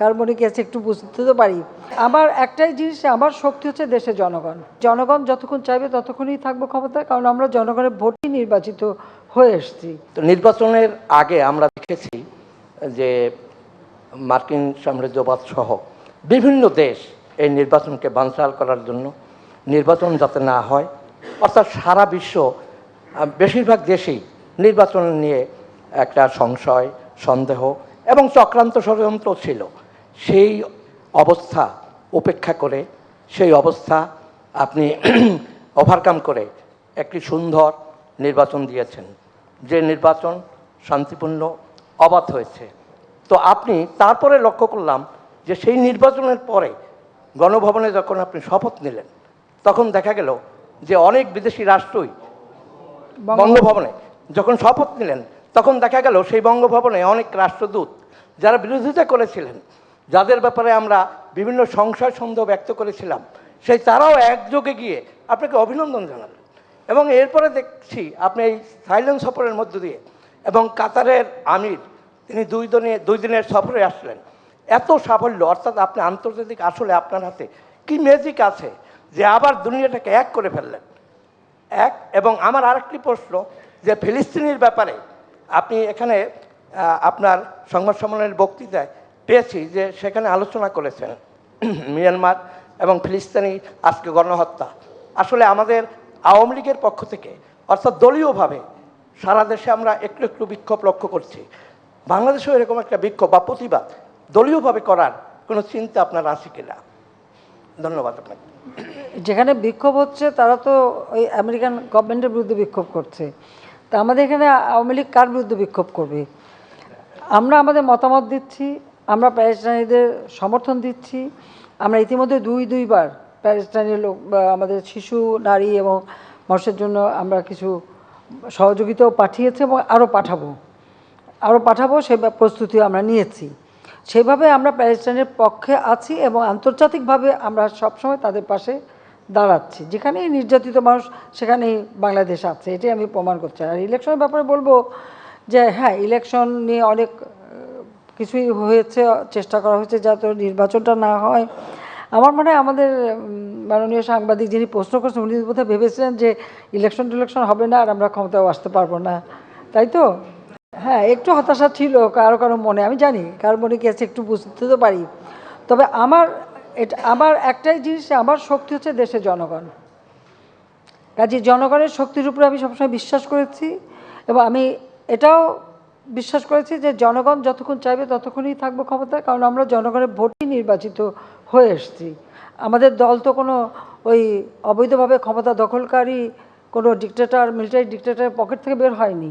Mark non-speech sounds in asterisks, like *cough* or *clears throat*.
Carbonic gas একটু বুঝতে তো পারি। আমার একটাই জিনিস, আমার শক্তি হচ্ছে দেশের জনগণ। জনগণ যতক্ষণ চাইবে ততক্ষণই থাকব ক্ষমতায়, কারণ আমরা জনগণের ভোটই নির্বাচিত হয়ে এসেছি। তো নির্বাচনের আগে আমরা দেখেছি যে মার্কিন সাম্রাজ্যবাদ সহ বিভিন্ন দেশ এই নির্বাচনকে বানচাল করার জন্য নির্বাচন যাতে না হয়, অর্থাৎ সারা বিশ্ব বেশিরভাগ দেশেই নির্বাচন নিয়ে একটা সংশয়, সন্দেহ এবং চক্রান্ত ষড়যন্ত্র ছিল। সেই অবস্থা উপেক্ষা করে সেই অবস্থা আপনি *clears throat* ওভারকাম করে একটি সুন্দর নির্বাচন দিয়েছেন। যে নির্বাচন শান্তিপূর্ণ অবাধ হয়েছে। তো আপনি তারপরে লক্ষ্য করলাম যে সেই নির্বাচনের পরে গণভবনে যখন আপনি শপথ নিলেন তখন দেখা গেল যে অনেক বিদেশি রাষ্ট্রই বঙ্গভবনে যখন শপথ নিলেন তখন দেখা গেল সেই বঙ্গভবনে অনেক রাষ্ট্রদূত যারা বিরোধিতা করেছিলেন যাদের ব্যাপারে আমরা বিভিন্ন সংশয় সন্দেহ ব্যক্ত করেছিলাম, সেই তারাও একযোগে গিয়ে আপনাকে অভিনন্দন জানালেন এবং এরপরে দেখছি আপনি এই সাইলেন্স সফরের মধ্য দিয়ে এবং কাতারের আমির, তিনি দুই দিনে, দুই দিনের সফরে আসলেন। এত সাফল্য, অর্থাৎ আপনি আন্তর্জাতিক আসলে আপনার হাতে কি ম্যাজিক আছে যে আবার দুনিয়াটাকে এক করে ফেললেন? এক, এবং আমার আরেকটি প্রশ্ন যে ফিলিস্তিনির ব্যাপারে আপনি এখানে আপনার সংবাদ সম্মেলনের বক্তৃতায় পেয়েছি যে সেখানে আলোচনা করেছেন *clears throat* মিয়ানমার এবং ফিলিস্তিনি আজকে গণহত্যা। আসলে আমাদের আওয়ামী লীগের পক্ষ থেকে, অর্থাৎ দলীয়ভাবে, সারা দেশে আমরা একটু একটু বিক্ষোভ লক্ষ্য করছি। বাংলাদেশেও এরকম একটা বিক্ষোভ বা প্রতিবাদ দলীয়ভাবে করার কোনো চিন্তা আপনার আছে কিনা? ধন্যবাদ আপনাকে। যেখানে বিক্ষোভ হচ্ছে, তারা তো ওই আমেরিকান গভর্নমেন্টের বিরুদ্ধে বিক্ষোভ করছে। তা আমাদের এখানে আওয়ামী লীগ কার বিরুদ্ধে বিক্ষোভ করবে? আমরা আমাদের মতামত দিচ্ছি আমরা প্যালেস্টাইনিদের সমর্থন দিচ্ছি। আমরা ইতিমধ্যে দুই, দুইবার প্যালেস্টাইনের লোক আমাদের শিশু, নারী এবং মানুষের জন্য আমরা কিছু সহযোগিতাও পাঠিয়েছি এবং আরও পাঠাবো। আরও পাঠাবো, সে বা- প্রস্তুতি আমরা নিয়েছি। সেভাবে আমরা প্যালেস্টাইনের পক্ষে আছি এবং আন্তর্জাতিকভাবে আমরা সবসময় তাদের পাশে দাঁড়াচ্ছি। যেখানেই নির্যাতিত মানুষ, সেখানেই বাংলাদেশ আছে। এটাই আমি প্রমাণ করছি আর ইলেকশনের ব্যাপারে বলব যে হ্যাঁ ইলেকশন নিয়ে অনেক কিছুই হয়েছে, চেষ্টা করা হয়েছে যাতে নির্বাচনটা না হয়। আমার মনে হয় আমাদের মাননীয় সাংবাদিক যিনি প্রশ্ন করছেন, উনি বোধহয় ভেবেছিলেন যে ইলেকশন টিলেকশন হবে না আর আমরা ক্ষমতাও আসতে পারব না। তাই তো? হ্যাঁ একটু হতাশা ছিল কারও কারও মনে, আমি জানি কারও মনে কি আছে একটু বুঝতে তো পারি। তবে আমার, এটা, আমার একটাই জিনিস আমার শক্তি হচ্ছে দেশের জনগণ। কাজে জনগণের শক্তির উপরে আমি সবসময় বিশ্বাস করেছি এবং আমি এটাও বিশ্বাস করেছি যে জনগণ যতক্ষণ চাইবে ততক্ষণই থাকব ক্ষমতায়, কারণ আমরা জনগণের ভোটই নির্বাচিত হয়ে এসেছি। আমাদের দল তো কোনো ওই অবৈধভাবে ক্ষমতা দখলকারী কোনো ডিক্টেটার মিলিটারি ডিকটেটারের পকেট থেকে বের হয়নি।